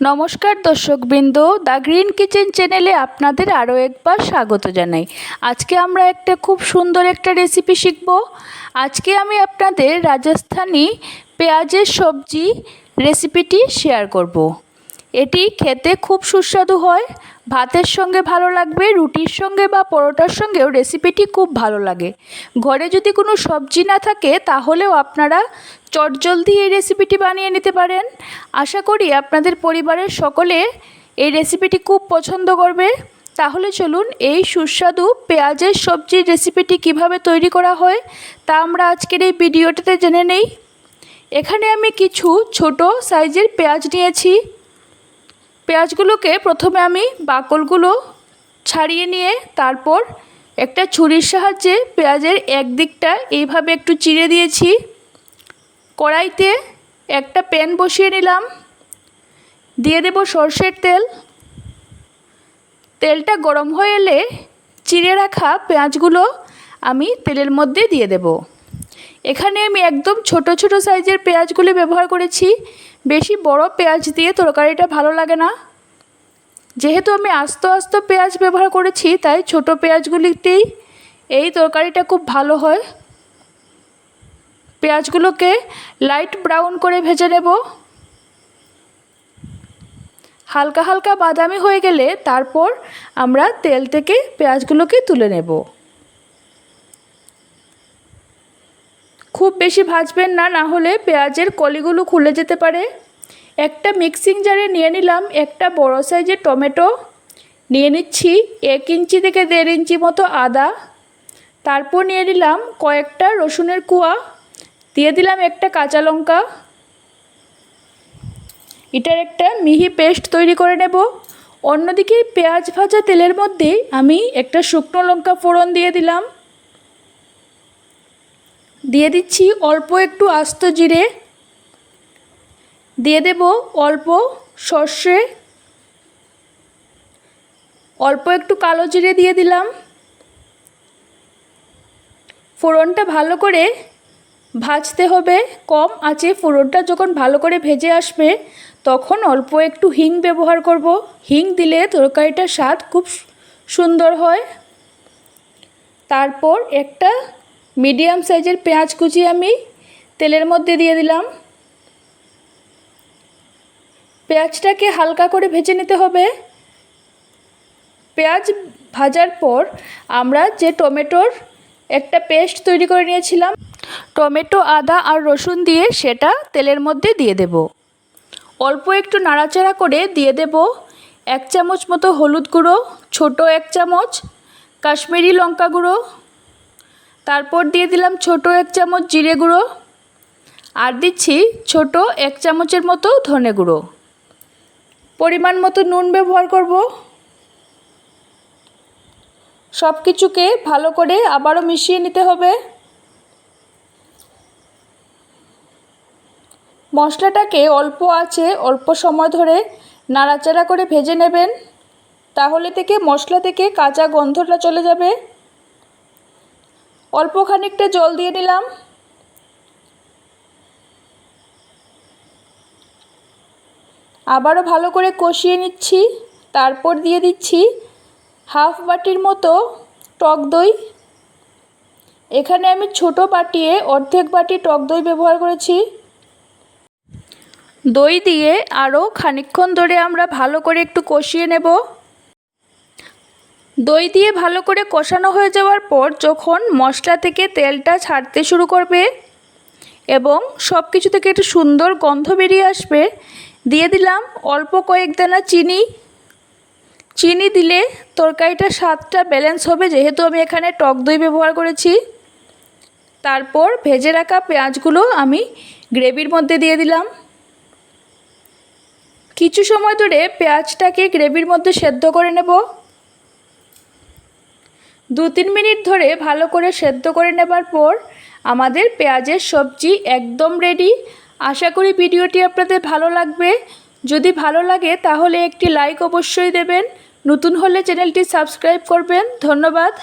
নমস্কার দর্শকবৃন্দ, the green kitchen চ্যানেলে আপনাদের আরও একবার স্বাগত জানাই আজকে আমরা একটা খুব সুন্দর একটা রেসিপি শিখব আজকে আমি আপনাদের রাজস্থানি পেঁয়াজের সবজি রেসিপিটি শেয়ার করব। এটি খেতে খুব সুস্বাদু হয়। ভাতের সঙ্গে ভালো লাগবে, রুটির সঙ্গে বা পরোটার সঙ্গেও রেসিপিটি খুব ভালো লাগে। ঘরে যদি কোনো সবজি না থাকে, তাহলেও আপনারা চটজলদি এই রেসিপিটি বানিয়ে নিতে পারেন। আশা করি আপনাদের পরিবারের সকলে এই রেসিপিটি খুব পছন্দ করবে। তাহলে চলুন এই সুস্বাদু পেঁয়াজের সবজির রেসিপিটি কীভাবে তৈরি করা হয়, তা আমরা আজকের এই ভিডিওটিতে জেনে নেই। এখানে আমি কিছু ছোট সাইজের পেঁয়াজ নিয়েছি। পেঁয়াজগুলোকে প্রথমে আমি বাকলগুলো ছাড়িয়ে নিয়ে তারপর একটা ছুরির সাহায্যে পেঁয়াজের একদিকটা এইভাবে একটু চিড়ে দিয়েছি। কড়াইতে একটা প্যান বসিয়ে নিলাম। দিয়ে দেব সর্ষের তেল। তেলটা গরম হয়ে এলে চিড়ে রাখা পেঁয়াজগুলো আমি তেলের মধ্যে দিয়ে দেব। এখানে আমি একদম ছোট ছোট সাইজের পেঁয়াজগুলি ব্যবহার করেছি। বেশি বড় পেঁয়াজ দিয়ে তরকারিটা ভালো লাগে না। যেহেতু আমি আস্ত আস্ত পেঁয়াজ ব্যবহার করেছি, তাই ছোট পেঁয়াজগুলিতেই এই তরকারিটা খুব ভালো হয়। পেঁয়াজগুলোকে লাইট ব্রাউন করে ভেজে নেব। হালকা হালকা বাদামি হয়ে গেলে তারপর আমরা তেল থেকে পেঁয়াজগুলোকে তুলে নেব। খুব বেশি ভাজবেন না না হলে পেঁয়াজের কলিগুলো খুলে যেতে পারে। একটা মিক্সিং জারে নিয়ে নিলাম একটা বড় সাইজের টমেটো। নিয়ে নিচ্ছি এক ইঞ্চি থেকে দেড় ইঞ্চি মতো আদা। তারপর নিয়ে নিলাম কয়েকটা রসুনের কুয়া। দিয়ে দিলাম একটা কাঁচা লঙ্কা। এটার একটা মিহি পেস্ট তৈরি করে নেব। অন্যদিকে পেঁয়াজ ভাজা তেলের মধ্যে আমি একটা শুকনো লঙ্কা ফোড়ন দিয়ে দিলাম। দিয়ে দিচ্ছি অল্প একটু আস্ত জিরে। দিয়ে দেব অল্প সর্ষে। অল্প একটু কালো জিরে দিয়ে দিলাম। ফোড়নটা ভালো করে ভাজতে হবে। কম আঁচে ফোড়নটা যখন ভালো করে ভেজে আসবে, তখন অল্প একটু হিং ব্যবহার করব। হিং দিলে তরকারিটার স্বাদ খুব সুন্দর হয়। তারপর একটা মিডিয়াম সাইজের পেঁয়াজ কুচি আমি তেলের মধ্যে দিয়ে দিলাম। পেঁয়াজটাকে হালকা করে ভেজে নিতে হবে। পেঁয়াজ ভাজার পর আমরা যে টমেটোর একটা পেস্ট তৈরি করে নিয়েছিলাম, টমেটো, আদা আর রসুন দিয়ে সেটা তেলের মধ্যে দিয়ে দেব। অল্প একটু নাড়াচাড়া করে দিয়ে দেব এক চামচ মতো হলুদ গুঁড়ো, ছোট এক চামচ কাশ্মীরি লঙ্কা গুঁড়ো তারপর দিয়ে দিলাম ছোট এক চামচ জিরে গুঁড়ো আর দিচ্ছি ছোট এক চামচের মতো ধনে গুঁড়ো। পরিমাণ মতো নুন ব্যবহার করব। সব কিছুকে ভালো করে আবারও মিশিয়ে নিতে হবে। মশলাটাকে অল্প আছে, অল্প সময় ধরে নাড়াচাড়া করে ভেজে নেবেন। তাহলে থেকে মশলা থেকে কাঁচা গন্ধটা চলে যাবে। অল্প খানিকটা জল দিয়ে নিলাম। আবারও ভালো করে কষিয়ে নিচ্ছি, তারপর দিয়ে দিচ্ছি হাফ বাটির মতো টক দই। এখানে আমি ছোট বাটিয়ে অর্ধেক বাটি টক দই ব্যবহার করেছি। দই দিয়ে আরও খানিক্ষণ ধরে আমরা ভালো করে একটু কষিয়ে নেব। দই দিয়ে ভালো করে কষানো হয়ে যাওয়ার পর যখন মশলা থেকে তেলটা ছাড়তে শুরু করবে এবং সব কিছু থেকে একটু সুন্দর গন্ধ বেরিয়ে আসবে, দিয়ে দিলাম অল্প কয়েক দানা চিনি। চিনি দিলে তরকারিটার স্বাদটা ব্যালেন্স হবে, যেহেতু আমি এখানে টক দই ব্যবহার করেছি। তারপর ভেজে রাখা পেঁয়াজগুলো আমি গ্রেভির মধ্যে দিয়ে দিলাম। কিছু সময় ধরে পেঁয়াজটাকে গ্রেভির মধ্যে সেদ্ধ করে নেব। দু তিন মিনিট ধরে ভালো করে সেদ্ধ করে নেবার পর আমাদের পেঁয়াজের সবজি একদম রেডি আশা করি ভিডিওটি আপনাদের ভালো লাগবে। যদি ভালো লাগে তাহলে একটি লাইক অবশ্যই দেবেন। নতুন হলে চ্যানেলটি সাবস্ক্রাইব করবেন। ধন্যবাদ।